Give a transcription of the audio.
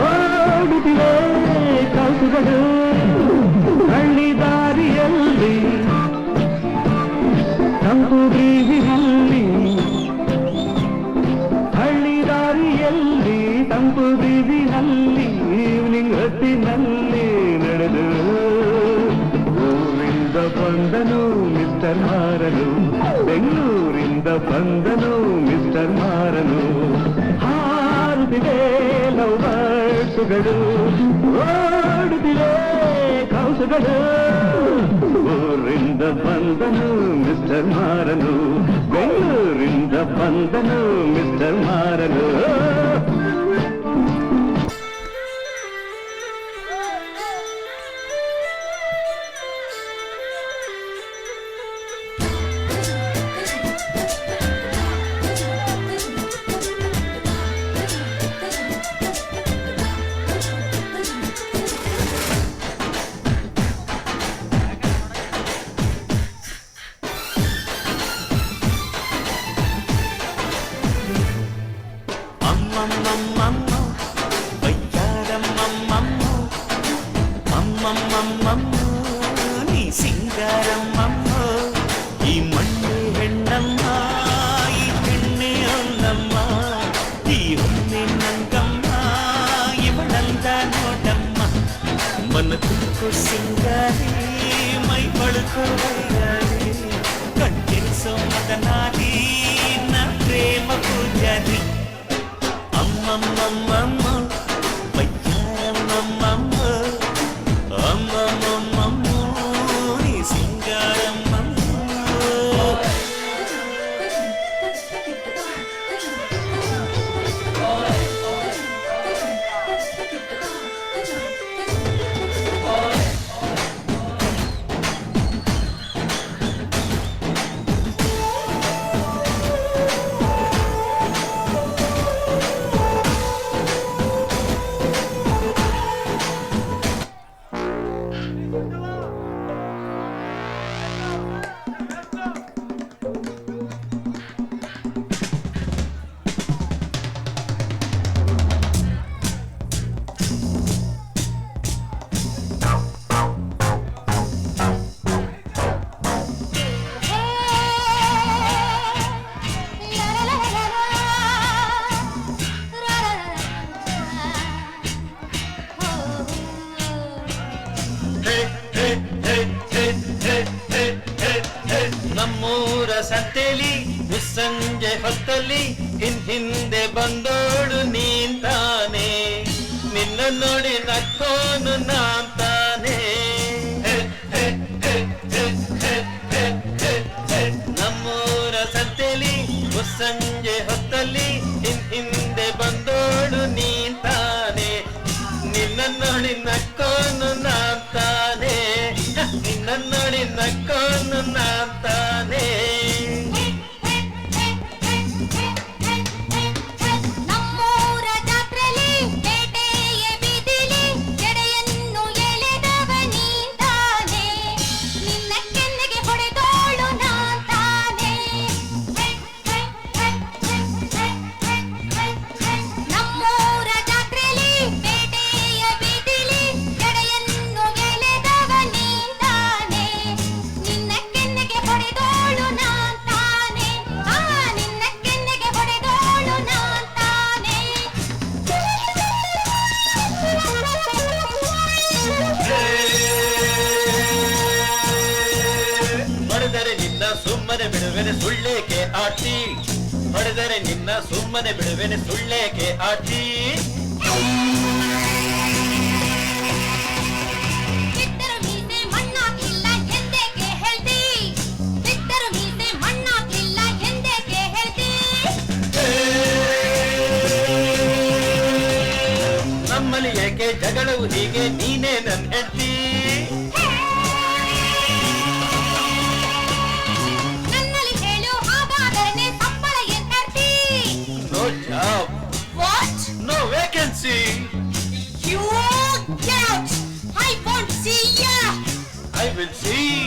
ಓಡುತ್ತಿದೆ ಕೌತುಗಳು ಹಳ್ಳಿ ದಾರಿಯಲ್ಲಿ ತಂಪು ಬೀದಿಯಲ್ಲಿ ಹಳ್ಳಿ ದಾರಿಯಲ್ಲಿ ತಂಪು ಬೀದಿನಲ್ಲಿ ಈವ್ನಿಂಗ್ ಹೊತ್ತಿನಲ್ಲಿ ನಡೆದು ಊರಿಂದ ಬಂದನು ಮಿಸ್ಟರ್ ಮಾರನು ಬೆಂಗಳೂರಿಂದ ಬಂದನು ಮಿಸ್ಟರ್ ಮಾರನು ಹಾರುತ್ತಿದೆ ಲೌಬ ಬರ್ಡ್ಸುಗಳು ಓಡುತ್ತಿವೆ ಕೌಸುಗಳು ಊರಿಂದ ಬಂದನು ಮಿಸ್ಟರ್ ಮಾರನು ಬೆಂಗಳೂರಿಂದ ಬಂದನು ಮಿಸ್ಟರ್ ಮಾರನು నీ సింగారం అమ్మ ఈ మన్ను హెండమ్మ ఈ పెണ്ണే అందమ్మ ఈ ఉన్నే నంగమ్మ ఇవడంతా నోటమ్మ మన తుక్కు సింగారి మై పడుకో కంటే సో ಸಂತೆಲಿ, ನಿಸ್ಸಂಜೆ ಹೊತ್ತಲ್ಲಿ ಹಿನ್ ಹಿಂದೆ ಬಂದೋಳು ನೀನ್ ತಾನೆ. ನಿನ್ನ ನೋಡಿ ನಕ್ಕೋನು ನಾನ್ ತಾನೆ. ನಮ್ಮೂರ ಸಂತೆಲಿ ಮುಸ್ಸಂಜೆ ಹೊತ್ತಲ್ಲಿ ಹಿನ್ ಹಿಂದೆ ಬಂದೋಳು ನೀನ್ ತಾನೆ. ನಿನ್ನ ನೋಡಿ ನಕ್ಕೋನು ನಾನ್ ತಾನೆ. ನಿನ್ನ ನೋಡಿ ನಕ್ಕೋನು ಬಿಡುವೆನೆ ಸುಳ್ಳೇಕೆ ಆಟಿ ಹೊಡೆದರೆ ನಿನ್ನ ಸುಮ್ಮನೆ ಬಿಡುವೆನೆ ಸುಳ್ಳೇಕೆ ಆಟಿ ನಮ್ಮಲ್ಲಿ ಏಕೆ ಜಗಳವು ಹೀಗೆ? ನೀನೇ ನನ್ನ ಹೆಂಡತಿ. will see.